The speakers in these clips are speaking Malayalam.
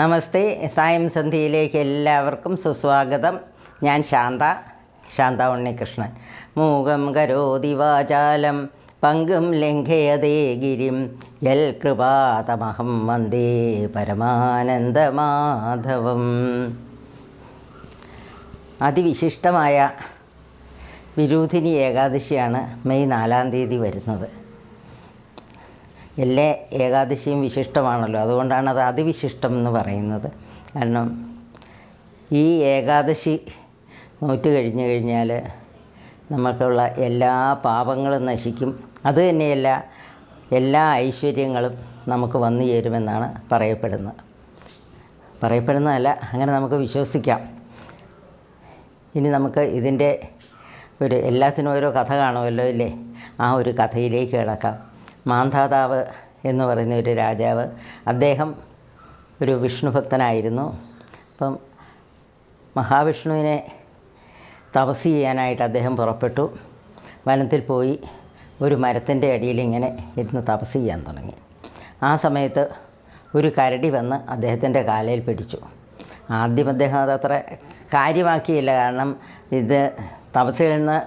നമസ്തേ സായം സന്ധ്യയിലേക്ക് എല്ലാവർക്കും സുസ്വാഗതം. ഞാൻ ശാന്ത ശാന്ത ഉണ്ണികൃഷ്ണൻ. മൂകം കരോതി വാചാലം പങ്കും ലംഘയതേ ഗിരിം. യൽ കൃപാതമഹം വന്ദേ പരമാനന്ദമാധവം. അതിവിശിഷ്ടമായ വിരൂധിനി ഏകാദശിയാണ് മെയ് നാലാം തീയതി വരുന്നത്. എല്ലാ ഏകാദശിയും വിശിഷ്ടമാണല്ലോ. അതുകൊണ്ടാണ് അത് അതിവിശിഷ്ടം എന്ന് പറയുന്നത്. കാരണം ഈ ഏകാദശി നോറ്റ് കഴിഞ്ഞു കഴിഞ്ഞാൽ നമുക്കുള്ള എല്ലാ പാപങ്ങളും നശിക്കും. അത് തന്നെയല്ല എല്ലാ ഐശ്വര്യങ്ങളും നമുക്ക് വന്നു ചേരുമെന്നാണ് പറയപ്പെടുന്നത്. പറയപ്പെടുന്നതല്ല അങ്ങനെ നമുക്ക് വിശ്വസിക്കാം. ഇനി നമുക്ക് ഇതിന്റെ ഒരു എല്ലാത്തിനും ഓരോ കഥ കാണുമല്ലോ ഇല്ലേ? ആ ഒരു കഥയിലേക്ക് കിടക്കാം. മാന്ധാതാവ് എന്ന് പറയുന്ന ഒരു രാജാവ്. അദ്ദേഹം ഒരു വിഷ്ണുഭക്തനായിരുന്നു. അപ്പം മഹാവിഷ്ണുവിനെ തപസ് ചെയ്യാനായിട്ട് അദ്ദേഹം പുറപ്പെട്ടു. വനത്തിൽ പോയി ഒരു മരത്തിന്റെ അടിയിൽ ഇങ്ങനെ ഇരുന്ന് തപസ് ചെയ്യാൻ തുടങ്ങി. ആ സമയത്ത് ഒരു കരടി വന്ന് അദ്ദേഹത്തിന്റെ കാലയിൽ പിടിച്ചു. ആദ്യം അദ്ദേഹം അതത്ര കാര്യമാക്കിയില്ല. കാരണം ഇത് തപസ്സിൽ നിന്ന്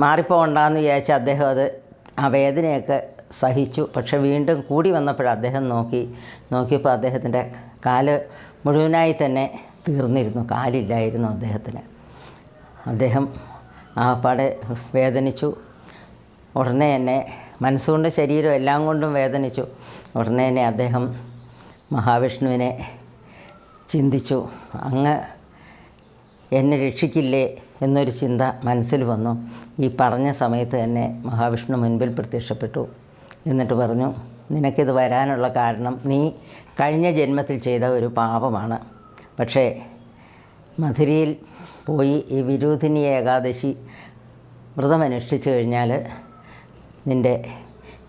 മാറിപ്പോകണ്ടെന്ന് വിചാരിച്ച് അദ്ദേഹം അത് ആ വേദനയൊക്കെ സഹിച്ചു. പക്ഷെ വീണ്ടും കൂടി വന്നപ്പോൾ അദ്ദേഹം നോക്കി നോക്കിയപ്പോൾ അദ്ദേഹത്തിന്റെ കാൽ മുഴുവനായി തന്നെ തീർന്നിരുന്നു. കാലില്ലായിരുന്നു അദ്ദേഹത്തിന്. അദ്ദേഹം ആപ്പാടെ വേദനിച്ചു. ഉടനെ തന്നെ മനസ്സുകൊണ്ട് ശരീരം എല്ലാം കൊണ്ടും വേദനിച്ചു. ഉടനെ തന്നെ അദ്ദേഹം മഹാവിഷ്ണുവിനെ ചിന്തിച്ചു. അങ്ങ് എന്നെ രക്ഷിക്കില്ലേ എന്നൊരു ചിന്ത മനസ്സിൽ വന്നു. ഈ പറഞ്ഞ സമയത്ത് തന്നെ മഹാവിഷ്ണു മുൻപിൽ പ്രത്യക്ഷപ്പെട്ടു. എന്നിട്ട് പറഞ്ഞു നിനക്കിത് വരാനുള്ള കാരണം നീ കഴിഞ്ഞ ജന്മത്തിൽ ചെയ്ത ഒരു പാപമാണ്. പക്ഷേ മധുരയിൽ പോയി ഈ വിരോധിനി ഏകാദശി വ്രതമനുഷ്ഠിച്ചു കഴിഞ്ഞാൽ നിന്റെ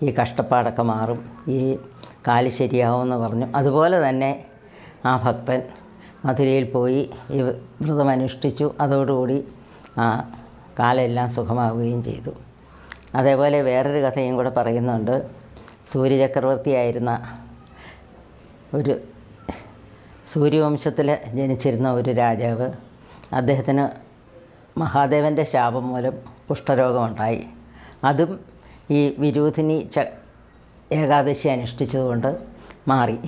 ഈ കഷ്ടപ്പാടൊക്കെ മാറും. ഈ കാൽ ശരിയാവുമെന്ന് പറഞ്ഞു. അതുപോലെ തന്നെ ആ ഭക്തൻ മധുരയിൽ പോയി ഈ വ്രതം അനുഷ്ഠിച്ചു. അതോടുകൂടി ആ കാലെല്ലാം സുഖമാവുകയും ചെയ്തു. അതേപോലെ വേറൊരു കഥയും കൂടെ പറയുന്നുണ്ട്. സൂര്യചക്രവർത്തിയായിരുന്ന ഒരു സൂര്യവംശത്തിൽ ജനിച്ചിരുന്ന ഒരു രാജാവ്. അദ്ദേഹത്തിന് മഹാദേവന്റെ ശാപം മൂലം കുഷ്ഠരോഗമുണ്ടായി. അതും ഈ വിരൂധിനി ച ഏകാദശി അനുഷ്ഠിച്ചതുകൊണ്ട് മാറി.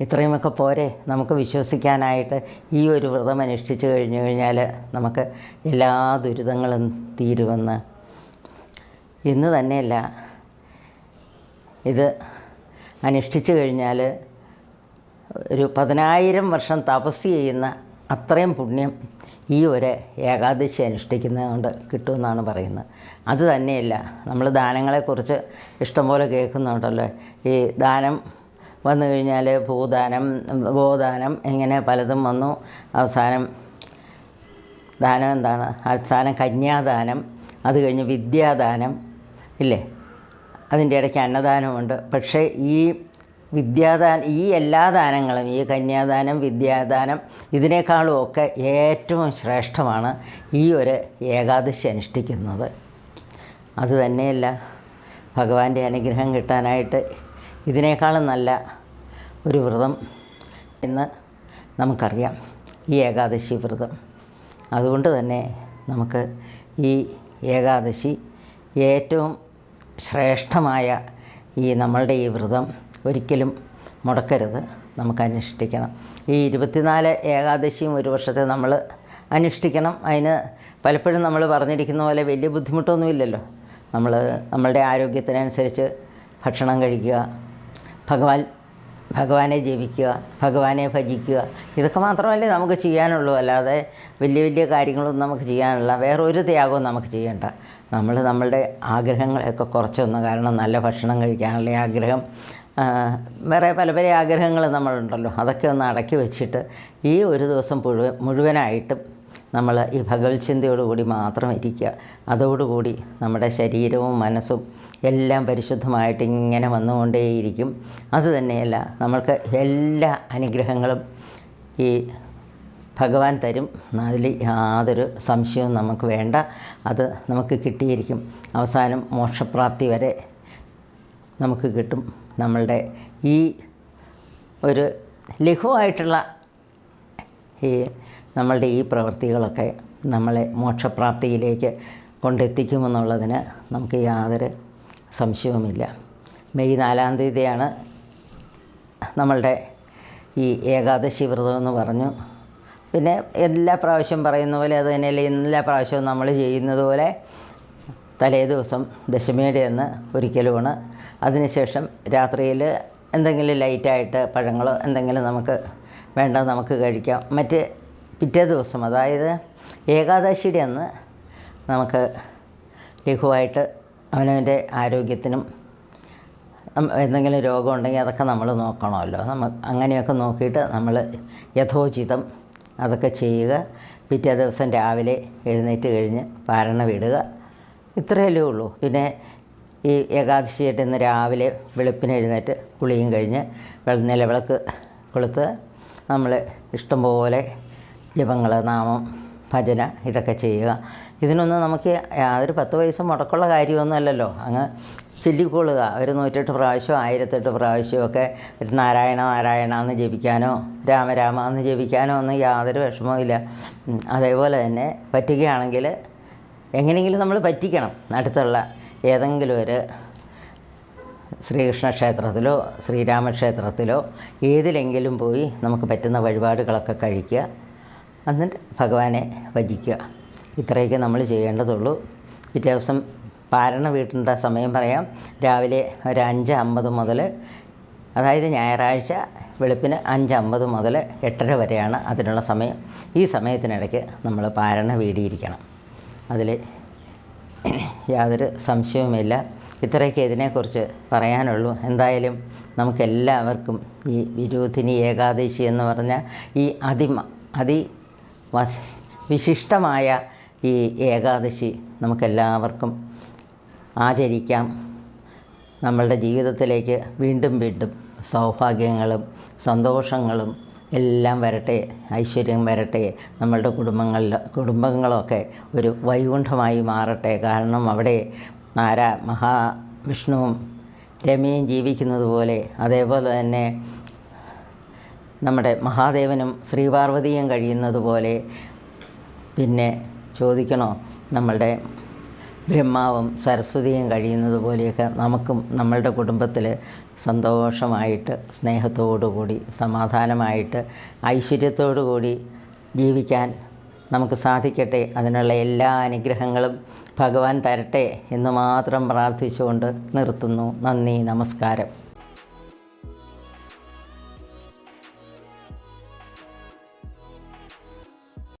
ഇത്രയുമൊക്കെ പോരെ നമുക്ക് വിശ്വസിക്കാനായിട്ട് ഈ ഒരു വ്രതം അനുഷ്ഠിച്ചു കഴിഞ്ഞു കഴിഞ്ഞാൽ നമുക്ക് എല്ലാ ദുരിതങ്ങളും തീരുമെന്ന് ഇന്ന് തന്നെയല്ല. ഇത് അനുഷ്ഠിച്ചു കഴിഞ്ഞാൽ ഒരു പതിനായിരം വർഷം തപസ് ചെയ്യുന്ന അത്രയും പുണ്യം ഈ ഒരു ഏകാദശി അനുഷ്ഠിക്കുന്നത് കൊണ്ട് കിട്ടുമെന്നാണ് പറയുന്നത്. അത് തന്നെയല്ല നമ്മൾ ദാനങ്ങളെക്കുറിച്ച് ഇഷ്ടംപോലെ കേൾക്കുന്നുണ്ടല്ലോ. ഈ ദാനം വന്നു കഴിഞ്ഞാൽ ഭൂദാനം ഗോദാനം ഇങ്ങനെ പലതും വന്നു. അവസാനം ദാനം എന്താണ്? അവസാനം കന്യാദാനം അത് കഴിഞ്ഞ് വിദ്യാദാനം ഇല്ലേ? അതിന്റെ ഇടയ്ക്ക് അന്നദാനമുണ്ട്. പക്ഷേ ഈ വിദ്യാദാന ഈ എല്ലാ ദാനങ്ങളും ഈ കന്യാദാനം വിദ്യാദാനം ഇതിനേക്കാളും ഒക്കെ ഏറ്റവും ശ്രേഷ്ഠമാണ് ഈ ഒരു ഏകാദശി അനുഷ്ഠിക്കുന്നത്. അതുതന്നെയല്ല ഭഗവാന്റെ അനുഗ്രഹം കിട്ടാനായിട്ട് ഇതിനേക്കാളും നല്ല ഒരു വ്രതം എന്ന് നമുക്കറിയാം. ഈ ഏകാദശി വ്രതം. അതുകൊണ്ട് തന്നെ നമുക്ക് ഈ ഏകാദശി ഏറ്റവും ശ്രേഷ്ഠമായ ഈ നമ്മളുടെ ഈ വ്രതം ഒരിക്കലും മുടക്കരുത്. നമുക്ക് അനുഷ്ഠിക്കണം. ഈ ഇരുപത്തിനാല് ഏകാദശിയും ഒരു വർഷത്തെ നമ്മൾ അനുഷ്ഠിക്കണം. അതിന് പലപ്പോഴും നമ്മൾ പറഞ്ഞിരിക്കുന്ന പോലെ വലിയ ബുദ്ധിമുട്ടൊന്നുമില്ലല്ലോ. നമ്മൾ നമ്മളുടെ ആരോഗ്യത്തിനനുസരിച്ച് ഭക്ഷണം കഴിക്കുക. ഭഗവാൻ ഭഗവാനെ ജപിക്കുക ഭഗവാനെ ഭജിക്കുക. ഇതൊക്കെ മാത്രമല്ലേ നമുക്ക് ചെയ്യാനുള്ളൂ. അല്ലാതെ വലിയ വലിയ കാര്യങ്ങളൊന്നും നമുക്ക് ചെയ്യാനുള്ള വേറെ ഒരു ത്യാഗവും നമുക്ക് ചെയ്യേണ്ട. നമ്മൾ നമ്മളുടെ ആഗ്രഹങ്ങളെയൊക്കെ കുറച്ചൊന്ന് കാരണം നല്ല ഭക്ഷണം കഴിക്കാനുള്ള ആഗ്രഹം വേറെ പല പല ആഗ്രഹങ്ങൾ നമ്മളുണ്ടല്ലോ. അതൊക്കെ ഒന്ന് അടക്കി വെച്ചിട്ട് ഈ ഒരു ദിവസം മുഴുവൻ മുഴുവനായിട്ടും നമ്മൾ ഈ ഭഗവത് ചിന്തയോടുകൂടി മാത്രം ഇരിക്കുക. അതോടുകൂടി നമ്മുടെ ശരീരവും മനസ്സും എല്ലാം പരിശുദ്ധമായിട്ട് ഇങ്ങനെ വന്നുകൊണ്ടേയിരിക്കും. അതുതന്നെയല്ല നമ്മൾക്ക് എല്ലാ അനുഗ്രഹങ്ങളും ഈ ഭഗവാൻ തരും. അതിൽ യാതൊരു സംശയവും നമുക്ക് വേണ്ട. അത് നമുക്ക് കിട്ടിയിരിക്കും. അവസാനം മോക്ഷപ്രാപ്തി വരെ നമുക്ക് കിട്ടും. നമ്മളുടെ ഈ ഒരു ലഘുവായിട്ടുള്ള ഈ നമ്മളുടെ ഈ പ്രവൃത്തികളൊക്കെ നമ്മളെ മോക്ഷപ്രാപ്തിയിലേക്ക് കൊണ്ടെത്തിക്കുമെന്നുള്ളതിന് നമുക്ക് യാതൊരു സംശയവുമില്ല. മെയ് നാലാം തീയതിയാണ് നമ്മളുടെ ഈ ഏകാദശി വ്രതം എന്ന് പറഞ്ഞു. പിന്നെ എല്ലാ പ്രാവശ്യം പറയുന്ന പോലെ അത് തന്നെയല്ല എല്ലാ പ്രാവശ്യവും നമ്മൾ ചെയ്യുന്നത് പോലെ തലേ ദിവസം ദശമിയുടെ അന്ന് ഒരിക്കലുമാണ് അതിനുശേഷം രാത്രിയിൽ എന്തെങ്കിലും ലൈറ്റായിട്ട് പഴങ്ങളോ എന്തെങ്കിലും നമുക്ക് വേണ്ട നമുക്ക് കഴിക്കാം. മറ്റ് പിറ്റേ ദിവസം അതായത് ഏകാദശിയുടെ അന്ന് നമുക്ക് ലഘുവായിട്ട് അവനവന്റെ ആരോഗ്യത്തിനും എന്തെങ്കിലും രോഗം ഉണ്ടെങ്കിൽ അതൊക്കെ നമ്മൾ നോക്കണമല്ലോ. നമ്മൾ അങ്ങനെയൊക്കെ നോക്കിയിട്ട് നമ്മൾ യഥോചിതം അതൊക്കെ ചെയ്യുക. പിറ്റേ ദിവസം രാവിലെ എഴുന്നേറ്റ് കഴിഞ്ഞ് പാരണ വിടുക. ഇത്രയല്ലേ ഉള്ളൂ. പിന്നെ ഈ ഏകാദശിയായിട്ട് ഇന്ന് രാവിലെ വെളുപ്പിന് എഴുന്നേറ്റ് കുളിയും കഴിഞ്ഞ് വെള- നിലവിളക്ക് കൊളുത്ത് നമ്മൾ ഇഷ്ടംപോലെ ജപങ്ങൾ നാമം ഭജന ഇതൊക്കെ ചെയ്യുക. ഇതിനൊന്നും നമുക്ക് യാതൊരു പത്ത് പൈസ മുടക്കുള്ള കാര്യമൊന്നുമല്ലല്ലോ. അങ്ങ് ചൊല്ലിക്കൊള്ളുക. ഒരു നൂറ്റെട്ട് പ്രാവശ്യം ആയിരത്തെട്ട് പ്രാവശ്യമൊക്കെ ഒരു നാരായണ നാരായണ എന്ന് ജപിക്കാനോ രാമരാമ എന്ന് ജപിക്കാനോ ഒന്നും യാതൊരു വിഷമവും ഇല്ല. അതേപോലെ തന്നെ പറ്റുകയാണെങ്കിൽ എങ്ങനെയെങ്കിലും നമ്മൾ പറ്റിക്കണം. അടുത്തുള്ള ഏതെങ്കിലും ഒരു ശ്രീകൃഷ്ണ ക്ഷേത്രത്തിലോ ശ്രീരാമക്ഷേത്രത്തിലോ ഏതിലെങ്കിലും പോയി നമുക്ക് പറ്റുന്ന വഴിപാടുകളൊക്കെ കഴിക്കുക. എന്നിട്ട് ഭഗവാനെ ഭജിക്കുക ഇത്രയൊക്കെ നമ്മൾ ചെയ്യേണ്ടതുള്ളൂ. പിറ്റേ ദിവസം പാരണ വീട്ടിന്റെ സമയം പറയാം? രാവിലെ ഒരു അഞ്ച് അമ്പത് മുതൽ അതായത് ഞായറാഴ്ച വെളുപ്പിന് അഞ്ച് അമ്പത് മുതൽ എട്ടര വരെയാണ് അതിനുള്ള സമയം. ഈ സമയത്തിനിടയ്ക്ക് നമ്മൾ പാരണ വീടിയിരിക്കണം. അതിൽ യാതൊരു സംശയവുമില്ല. ഇത്രയൊക്കെ ഇതിനെക്കുറിച്ച് പറയാനുള്ളൂ. എന്തായാലും നമുക്കെല്ലാവർക്കും ഈ വിരോധിനി ഏകാദശി എന്ന് പറഞ്ഞ ഈ അതിമ അതി വസ് വിശിഷ്ടമായ ഈ ഏകാദശി നമുക്കെല്ലാവർക്കും ആചരിക്കാം. നമ്മളുടെ ജീവിതത്തിലേക്ക് വീണ്ടും വീണ്ടും സൗഭാഗ്യങ്ങളും സന്തോഷങ്ങളും എല്ലാം വരട്ടെ ഐശ്വര്യം വരട്ടെ. നമ്മളുടെ കുടുംബങ്ങളിൽ കുടുംബങ്ങളൊക്കെ ഒരു വൈകുണ്ഠമായി മാറട്ടെ. കാരണം അവിടെ ആരാ മഹാവിഷ്ണുവും രമയും ജീവിക്കുന്നത് പോലെ അതേപോലെ തന്നെ നമ്മുടെ മഹാദേവനും ശ്രീപാർവതിയും കഴിയുന്നത് പോലെ പിന്നെ ചോദിക്കണോ? നമ്മളുടെ ബ്രഹ്മാവും സരസ്വതിയും കഴിയുന്നത് പോലെയൊക്കെ നമുക്കും നമ്മളുടെ കുടുംബത്തിൽ സന്തോഷമായിട്ട് സ്നേഹത്തോടു കൂടി സമാധാനമായിട്ട് ഐശ്വര്യത്തോടു കൂടി ജീവിക്കാൻ നമുക്ക് സാധിക്കട്ടെ. അതിനുള്ള എല്ലാ അനുഗ്രഹങ്ങളും ഭഗവാൻ തരട്ടെ എന്ന് മാത്രം പ്രാർത്ഥിച്ചുകൊണ്ട് നിർത്തുന്നു. നന്ദി നമസ്കാരം.